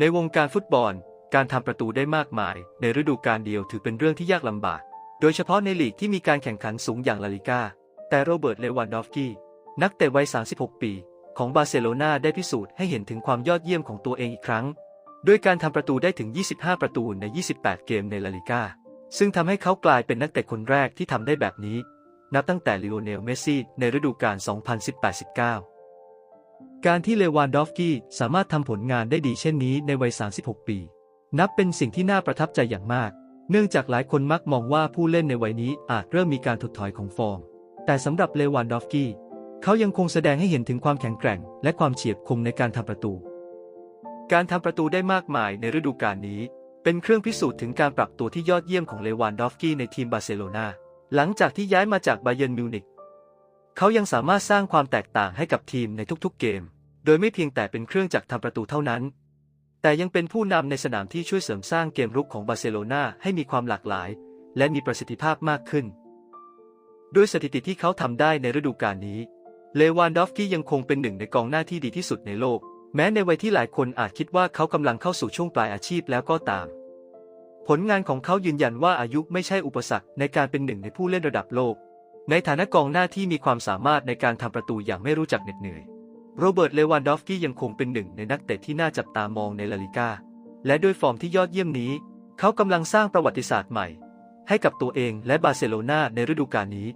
ในวงการฟุตบอล การทำประตูได้มากมาย ในฤดูกาลเดียวถือเป็นเรื่องที่ยากลำบาก โดยเฉพาะในลีกที่มีการแข่งขันสูงอย่างลาลิก้า แต่โรเบิร์ต เลวันดอฟกี้ นักเตะวัย 36 ปี ของบาร์เซโลนาได้พิสูจน์ให้เห็นถึงความยอดเยี่ยมของตัวเองอีกครั้ง ด้วยการทำประตูได้ถึง 25 ประตูใน 28 เกมในลาลิก้า ซึ่งทำให้เขากลายเป็นนักเตะคนแรกที่ทำได้แบบนี้ นับตั้งแต่ลิโอเนล เมสซี่ ในฤดูกาล 2018-19 การที่เลวานดอฟกี้สามารถทำผลงานได้ดีเช่นนี้ในวัย 36 ปี นับเป็นสิ่งที่น่าประทับใจอย่างมาก เนื่องจากหลายคนมักมองว่าผู้เล่นในวัยนี้อาจเริ่มมีการถดถอยของฟอร์ม แต่สำหรับเลวานดอฟกี้ เขายังคงแสดงให้เห็นถึงความแข็งแกร่ง และความเฉียบคมในการทำประตู การทำประตูได้มากมายในฤดูกาลนี้ เป็นเครื่องพิสูจน์ถึงการปรับตัวที่ยอดเยี่ยมของเลวานดอฟกี้ในทีมบาร์เซโลนาหลังจากที่ย้ายมาจากบาเยิร์นมิวนิกเขายังสามารถสร้างความแตกต่างให้กับทีมในทุกๆเกม โดยไม่เพียงแต่เป็นเครื่องจักรทำประตูเท่านั้น แต่ยังเป็นผู้นำในสนามที่ช่วยเสริมสร้างเกมรุกของบาร์เซโลนาให้มีความหลากหลาย และมีประสิทธิภาพมากขึ้น ด้วยสถิติที่เขาทำได้ในฤดูกาลนี้ เลวานดอฟสกี้ยังคงเป็นหนึ่งในกองหน้าที่ดีที่สุดในโลก แม้ในวัยที่หลายคนอาจคิดว่าเขากำลังเข้าสู่ช่วงปลายอาชีพแล้วก็ตาม ผลงานของเขายืนยันว่าอายุไม่ใช่อุปสรรคในการเป็นหนึ่งในผู้เล่นระดับโลก ในฐานะกองหน้าที่มีความสามารถในการทำประตูอย่างไม่รู้จักเหน็ดเหนื่อย โรเบิร์ต เลวานดอฟสกี้ยังคงเป็นหนึ่งในนักเตะที่น่าจับตามองในลาลิกา และด้วยฟอร์มที่ยอดเยี่ยมนี้ เขากำลังสร้างประวัติศาสตร์ใหม่ ให้กับตัวเองและบาร์เซโลนาในฤดูกาลนี้